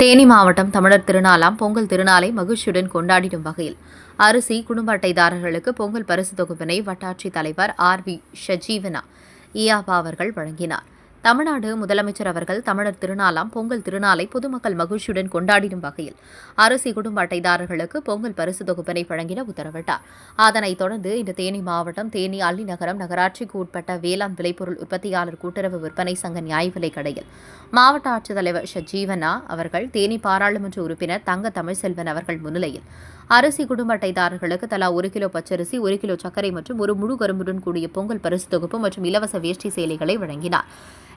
தேனி மாவட்டம் தமிழர் திருநாளாம் பொங்கல் திருநாளை மகிழ்ச்சியுடன் கொண்டாடிடும் வகையில் அரிசி குடும்ப அட்டைதாரர்களுக்கு பொங்கல் பரிசு தொகுப்பினை வட்டாட்சித் தலைவர் ஆர் வி ஷஜீவனா இயாபா அவர்கள் வழங்கினார். தமிழ்நாடு முதலமைச்சர் அவர்கள் தமிழர் திருநாளாம் பொங்கல் திருநாளை பொதுமக்கள் மகிழ்ச்சியுடன் கொண்டாடிடும் வகையில் அரிசி குடும்ப அட்டைதாரர்களுக்கு பொங்கல் பரிசு தொகுப்பினை வழங்கிட உத்தரவிட்டார். அதனைத் தொடர்ந்து இன்று தேனி மாவட்டம் தேனி அள்ளி நகரம் நகராட்சிக்கு உட்பட்ட வேளாண் விளைபொருள் உற்பத்தியாளர் கூட்டுறவு விற்பனை சங்க நியாய விலைக் கடையில் மாவட்ட ஆட்சித்தலைவர் ஷஜீவனா அவர்கள் தேனி பாராளுமன்ற உறுப்பினர் தங்க தமிழ்செல்வன் அவர்கள் முன்னிலையில் அரிசி குடும்ப அட்டைதாரர்களுக்கு தலா ஒரு கிலோ பச்சரிசி ஒரு கிலோ சர்க்கரை மற்றும் ஒரு முழு கரும்புடன் கூடிய பொங்கல் பரிசு தொகுப்பு மற்றும் இலவச வேஷ்டி சேலைகளை வழங்கினார்.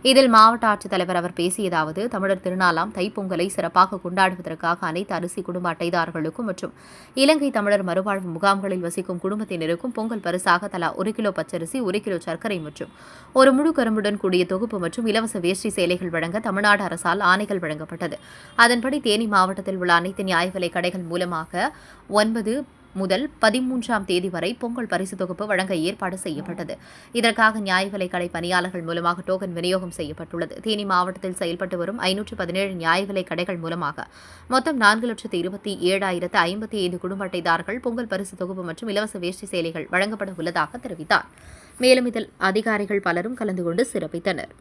இதில் மாவட்ட ஆட்சித்தலைவர் அவர் பேசியதாவது தமிழர் திருநாளாம் தைப்பொங்கலை சிறப்பாக கொண்டாடுவதற்காக அனைத்து அரிசி குடும்ப அட்டைதாரர்களுக்கும் மற்றும் இலங்கை தமிழர் மறுவாழ்வு முகாம்களில் வசிக்கும் குடும்பத்தினருக்கும் பொங்கல் பரிசாக தலா ஒரு கிலோ பச்சரிசி ஒரு கிலோ சர்க்கரை மற்றும் ஒரு முழு கரும்புடன் கூடிய தொகுப்பு மற்றும் இலவச வேஷ்டி சேலைகள் வழங்க தமிழ்நாடு அரசால் ஆணைகள் வழங்கப்பட்டது. அதன்படி தேனி மாவட்டத்தில் உள்ள அனைத்து நியாய கடைகள் மூலமாக ஒன்பது முதல் பதிமூன்றாம் தேதி வரை பொங்கல் பரிசு தொகுப்பு வழங்க ஏற்பாடு செய்யப்பட்டது. இதற்காக நியாய விலைக்கடை பணியாளர்கள் மூலமாக டோக்கன் விநியோகம் செய்யப்பட்டுள்ளது. தேனி மாவட்டத்தில் செயல்பட்டு வரும் ஐநூற்று பதினேழு நியாய விலைக் கடைகள் மூலமாக மொத்தம் நான்கு லட்சத்து இருபத்தி ஏழாயிரத்து ஐம்பத்தி ஐந்து குடும்ப அட்டைதாரர்கள் பொங்கல் பரிசு தொகுப்பு மற்றும் இலவச வேஷ்டி சேலைகள் வழங்கப்பட உள்ளதாக தெரிவித்தார். மேலும் இதில் அதிகாரிகள் பலரும் கலந்து கொண்டு சிறப்பித்தனர்.